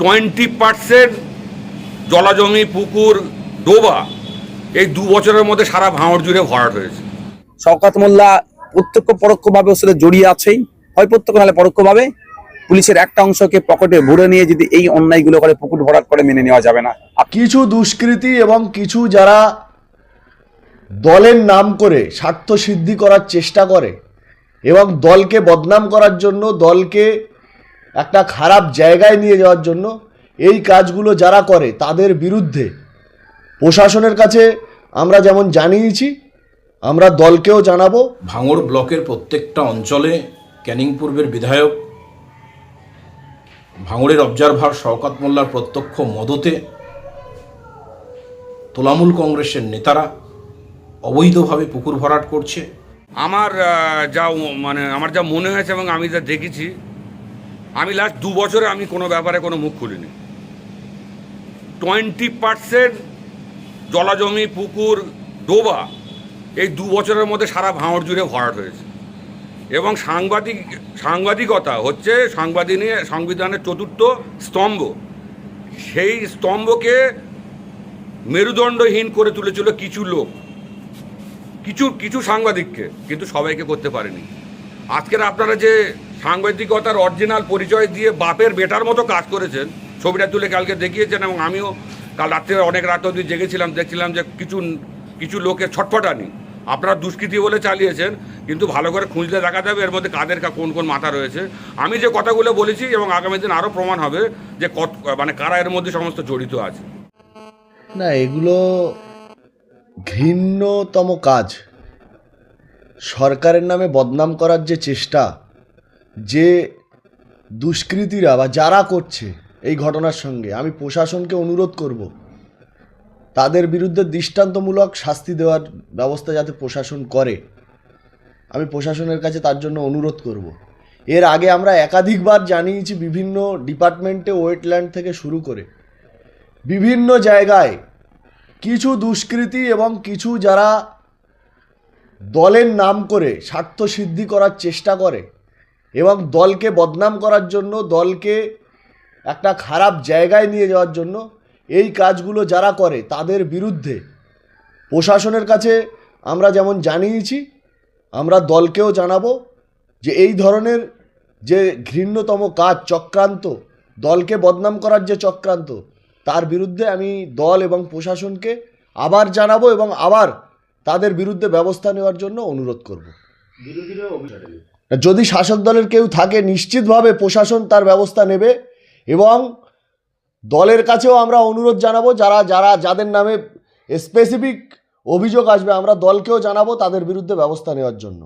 Twenty percent জলাজমি পুকুর ডোবা এই দু বছরের মধ্যে সারা ভাঙড় জুড়ে ভরাট হয়েছে। শওকাত মোল্লা প্রত্যক্ষ পরোক্ষভাবে ওর সাথে জড়িয়ে আছেই। হয় প্রত্যক্ষ নাহলে পরোক্ষভাবে। পুলিশের একটা অংশকে পকেটে ভরে নিয়ে যদি এই অন্যায়গুলো করে পুকুর ভরাট করে মেনে নেওয়া যাবে না। কিছু দুষ্কৃতী এবং কিছু যারা দলের নাম করে স্বার্থ সিদ্ধি করার চেষ্টা করে এবং দলকে বদনাম করার জন্য দলকে একটা খারাপ জায়গায় নিয়ে যাওয়ার জন্য এই কাজগুলো যারা করে তাদের বিরুদ্ধে প্রশাসনের কাছে আমরা যেমন জানিয়েছি আমরা দলকেও জানাব। ভাঙড় ব্লকের প্রত্যেকটা অঞ্চলে ক্যানিং পূর্বের বিধায়ক ভাঙড়ের অবজারভার শওকাত মোল্লার প্রত্যক্ষ মদতে তোলামূল কংগ্রেসের নেতারা অবৈধভাবে পুকুর ভরাট করছে। আমার যা মানে আমার যা মনে হয়েছে এবং আমি যা দেখেছি আমি লাস্ট দু বছরে আমি কোনো ব্যাপারে কোনো মুখ খুলিনি। টোয়েন্টি পার্সেন্ট জলাজমি, পুকুর, ডোবা এই দু বছরের মধ্যে সারা ভাঙড় জুড়ে ভরাট হয়েছে। এবং সাংবাদিক, সাংবাদিকতা হচ্ছে সাংবাদিনী সংবিধানের চতুর্থ স্তম্ভ। সেই স্তম্ভকে মেরুদণ্ডহীন করে তুলেছিল কিছু লোক। কিছু কিছু সাংবাদিককে, কিন্তু সবাইকে করতে পারেনি। আজকের আপনারা যে সাংবাদিকতার অরিজিনাল পরিচয় দিয়ে বাপের বেটার মতো কাজ করেছেন। ছবিটা তুলে কালকে দেখিয়েছেন এবং আমিও কাল রাত্রে অনেক রাত অবধি জেগেছিলাম, দেখছিলাম যে কিছু কিছু লোকের ছটফটানি। আপনারা দুষ্কৃতি বলে চালিয়েছেন, কিন্তু ভালো করে খুঁজলে দেখা যাবে এর মধ্যে কাদের কোন কোন মাথা রয়েছে। আমি যে কথাগুলো বলেছি এবং আগামী দিন আরও প্রমাণ হবে যে কত মানে কারা এর মধ্যে সমস্ত জড়িত আছে। না, এগুলো ঘৃণ্যতম কাজ। সরকারের নামে বদনাম করার যে চেষ্টা যে দুষ্কৃতীরা বা যারা করছে এই ঘটনার সঙ্গে আমি প্রশাসনকে অনুরোধ করব, তাদের বিরুদ্ধে দৃষ্টান্তমূলক শাস্তি দেওয়ার ব্যবস্থা যাতে প্রশাসন করে, আমি প্রশাসনের কাছে তার জন্য অনুরোধ করব। এর আগে আমরা একাধিকবার জানিয়েছি বিভিন্ন ডিপার্টমেন্টে ওয়েটল্যান্ড থেকে শুরু করে বিভিন্ন জায়গায় কিছু দুষ্কৃতী এবং কিছু যারা দলের নাম করে স্বার্থ সিদ্ধি করার চেষ্টা করে এবং দলকে বদনাম করার জন্য, দলকে একটা খারাপ জায়গায় নিয়ে যাওয়ার জন্য এই কাজগুলো যারা করে তাদের বিরুদ্ধে প্রশাসনের কাছে আমরা যেমন জানিয়েছি, আমরা দলকেও জানাব যে এই ধরনের যে ঘৃণ্যতম কাজ, চক্রান্ত, দলকে বদনাম করার যে চক্রান্ত, তার বিরুদ্ধে আমি দল এবং প্রশাসনকে আবার জানাব এবং আবার তাদের বিরুদ্ধে ব্যবস্থা নেওয়ার জন্য অনুরোধ করব। যদি শাসক দলের কেউ থাকে নিশ্চিতভাবে প্রশাসন তার ব্যবস্থা নেবে এবং দলের কাছেও আমরা অনুরোধ জানাব যারা যারা যাদের নামে স্পেসিফিক অভিযোগ আসবে আমরা দলকেও জানাব তাদের বিরুদ্ধে ব্যবস্থা নেওয়ার জন্য।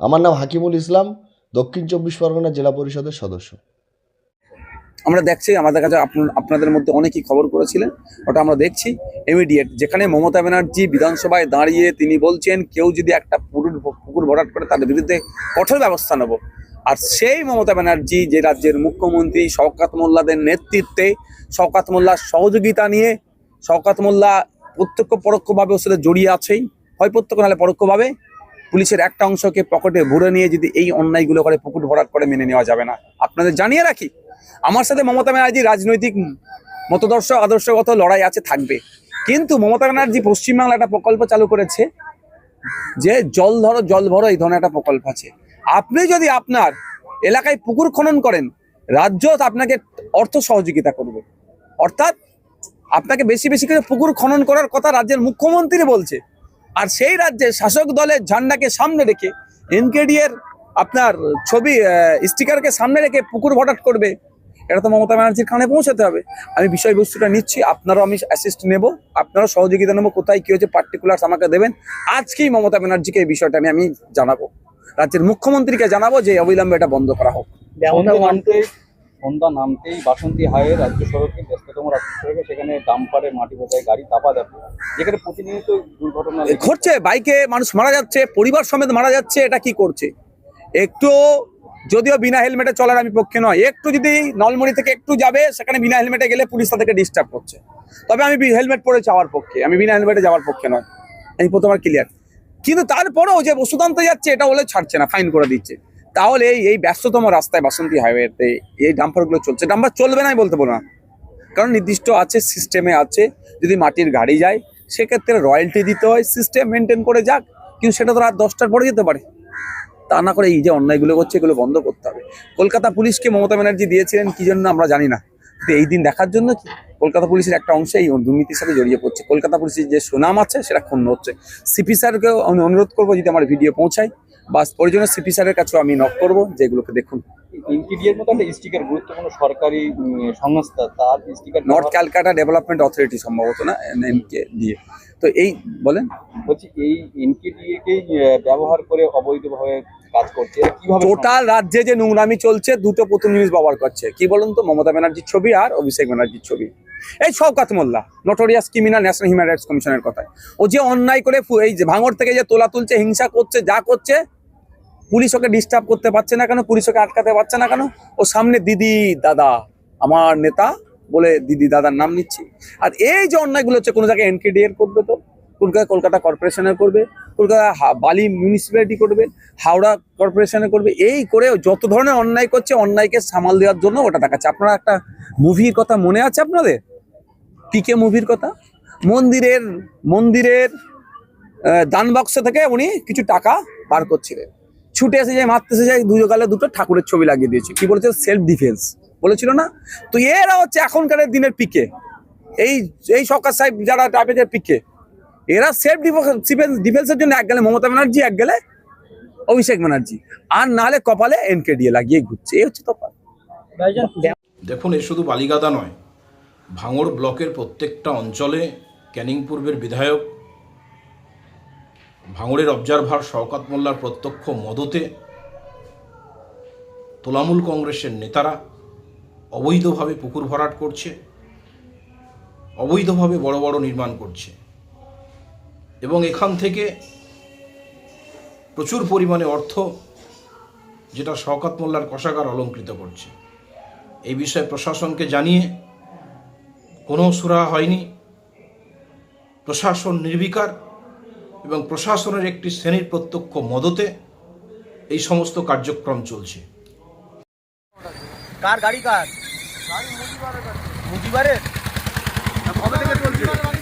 আমার নাম হাকিমুল ইসলাম দক্ষিণ চব্বিশ পরগনা জেলা পরিষদের সদস্য। আমরা দেখছি, আমাদের কাছে আপন- আপনাদের মধ্যে অনেকেই খবর করেছিলেন, ওটা আমরা দেখছি। ইমিডিয়েট যেখানে মমতা ব্যানার্জি বিধানসভায় দাঁড়িয়ে তিনি বলছেন, কেউ যদি একটা পুকুর পুকুর ভরাট করে তাদের বিরুদ্ধে কঠোর ব্যবস্থা নেব। আর সেই মমতা ব্যানার্জি যে রাজ্যের মুখ্যমন্ত্রী শওকাত মোল্লাদের নেতৃত্বে, শওকাত মোল্লার সহযোগিতা নিয়ে, শওকাত মোল্লা প্রত্যক্ষ পরোক্ষভাবে ওর সাথে জড়িয়ে আছেই। হয় প্রত্যক্ষ, নাহলে পরোক্ষভাবে পুলিশের একটা অংশকে পকেটে ভরে নিয়ে যদি এই অন্যায়গুলো করে পুকুর ভরাট করে মেনে নেওয়া যাবে না। আপনাদের জানিয়ে রাখি আমার সাথে মমতা ব্যানার্জি রাজনৈতিক মতদর্শ, আদর্শগত লড়াই আছে, থাকবে। কিন্তু মমতা ব্যানার্জি পশ্চিমবাংলা একটা প্রকল্প চালু করেছে যে জল ধরো, জল ভরো, এই ধরনের একটা প্রকল্প আছে। আপনি যদি আপনার এলাকায় পুকুর খনন করেন, রাজ্য আপনাকে অর্থ সহযোগিতা করবে। অর্থাৎ আপনাকে বেশি বেশি করে পুকুর খনন করার কথা রাজ্যের মুখ্যমন্ত্রী বলছে। আর সেই রাজ্যে শাসক দলের ঝান্ডাকে সামনে রেখে এনকেডি এর আপনার ছবি স্টিকারকে সামনে রেখে পুকুর ভরাট করবে। এটা তো মমতা ব্যানার্জির কানে পৌঁছাতে হবে। আমি বিষয়বস্তুটা নিচ্ছি আপনারাও আমি অ্যাসিস্ট নেব আপনারাও সহযোগিতা নেব কোথায় কী হচ্ছে পার্টিকুলার আমাকে দেবেন। আজকেই মমতা ব্যানার্জিকে এই বিষয়টা নিয়ে আমি জানাব। রাজ্যের মুখ্যমন্ত্রীকে জানাব যে অবিলম্বে এটা বন্ধ করা হোক। সন্ধ্যা নামতেই সন্ধ্যা নামতেই বাসন্তী হাইয়ে রাজ্য সড়কে ব্যস্ততম রাজ্য সড়কে সেখানে ডাম্পারে মাটি বোঝায় গাড়ি চাপা যাবে যেখানে প্রতিনিয়ত দুর্ঘটনা ঘটছে বাইকে মানুষ মারা যাচ্ছে পরিবার সমেত মারা যাচ্ছে এটা কি করছে? একটু যদিও বিনা হেলমেটে চলার আমি পক্ষে নয়। একটু যদি নলমণি থেকে একটু যাবে, সেখানে বিনা হেলমেটে গেলে পুলিশ তাদেরকে ডিস্টার্ব করছে। তবে আমি হেলমেট পরে যাওয়ার পক্ষে, আমি বিনা হেলমেটে যাওয়ার পক্ষে নয়। আমি প্রথম ক্লিয়ার কিন্তু তারপরেও যে আনতে যাচ্ছে, এটা বলে ছাড়ছে না ফাইন করে দিচ্ছে। তাহলে এই ব্যস্ততম রাস্তায় বাসন্তী হাইওয়েতে এই ডাম্পারগুলো চলছে। ডাম্পার চলবে নাই বলতে পারব না। কারণ নির্দিষ্ট আছে সিস্টেমে আছে। যদি মাটির গাড়ি যায়, সেক্ষেত্রে রয়্যালটি দিতে হয় সিস্টেম মেনটেন করে যাক। কিন্তু সেটা তো রাত দশটার পরে যেতে পারে। তা না করে এই যে অন্যায়গুলো করছে এগুলো বন্ধ করতে হবে। কলকাতা পুলিশকে মমতা ব্যানার্জি দিয়েছিলেন কি জন্য আমরা জানি না। কিন্তু এই দিন দেখার জন্য কি? কলকাতা পুলিশের একটা অংশ এই দুর্নীতির সাথে জড়িয়ে পড়ছে। কলকাতা পুলিশের যে সুনাম আছে সেটা ক্ষুণ্ণ হচ্ছে। সিপি স্যারকেও আমি অনুরোধ করব যদি আমার ভিডিও পৌঁছায় বা প্রয়োজনে সিপি স্যারের কাছেও আমি নক করব যে এগুলোকে দেখুন মতো একটা স্টিকার গুরুত্বপূর্ণ সরকারি সংস্থা তার sticker north Calcutta development authority সম্ভবত না এনকে দিয়ে। তো এই বলেন। বলছি এই ব্যবহার করে অবৈধভাবে কাজ করছে টোটাল রাজ্যে যে নোংরামি চলছে দুটো প্রথম জিনিস ব্যবহার করছে। কি বলুন তো? মমতা ব্যানার্জির ছবি আর অভিষেক ব্যানার্জির ছবি। এই Shaukat Molla notorious criminal national human rights কমিশনের কথায়। ও যে অন্যায় করে এই যে ভাঙড় থেকে যে তোলা তুলছে হিংসা করছে যা করছে পুলিশ ওকে ডিস্টার্ব করতে পারছে না কেন? পুলিশ ওকে আটকাতে পারছে না কেন? ও সামনে দিদি দাদা আমার নেতা বলে দিদি দাদার নাম নিচ্ছি। আর এই যে অন্যায়গুলো হচ্ছে কোনো জায়গায় এনকেডিএর করবে তো? কলকাতা কলকাতা কর্পোরেশনের করবে, কলকাতা বালি মিউনিসিপ্যালিটি করবে, হাওড়া কর্পোরেশনে করবে, এই করে যত ধরনের অন্যায় করছে, অন্যায়কে সামাল দেওয়ার জন্য ওটা দেখাচ্ছে। আপনারা একটা মুভির কথা মনে আছে আপনাদের? পিকে মুভির কথা? মন্দিরের মন্দিরের দান বাক্স থেকে উনি কিছু টাকা বার করছিলেন। ছুটে এসে যায় মারতে এসে যায় দুটো গালে দুটো ঠাকুরের ছবি লাগিয়ে দিয়েছে। কি বলেছে সেলফ ডিফেন্স বলেছিল না? তো এরা হচ্ছে এখনকার দিনের পিকে। এই এই সরকার সাহেব যারা টাইপের পিকে এরা সেলফ ডিফেন্স ডিফেন্সের জন্য এক গেলে মমতা ব্যানার্জি এক গেলে অভিষেক ব্যানার্জি। আর নাহলে কপালে এনকে দিয়ে লাগিয়ে ঘুরছে। এই হচ্ছে তফাৎ। দেখুন, এ শুধু বালিগাদা নয়, ভাঙড় ব্লকের প্রত্যেকটা অঞ্চলে ক্যানিং পূর্বের বিধায়ক, ভাঙড়ের অবজারভার শওকাত মোল্লার প্রত্যক্ষ মদতে তোলামূল কংগ্রেসের নেতারা অবৈধভাবে পুকুর ভরাট করছে, অবৈধভাবে বড় বড় নির্মাণ করছে। এবং এখান থেকে প্রচুর পরিমাণে অর্থ যেটা শওকাত মোল্লার কোষাগার অলঙ্কৃত করছে। এই বিষয়ে প্রশাসনকে জানিয়ে কোনো সুরা হয়নি। প্রশাসন নির্বিকার এবং প্রশাসনের একটি শ্রেণির প্রত্যক্ষ মদতে এই সমস্ত কার্যক্রম চলছে। কার গাড়ি কার? মুজিবারের কবে থেকে চলছে?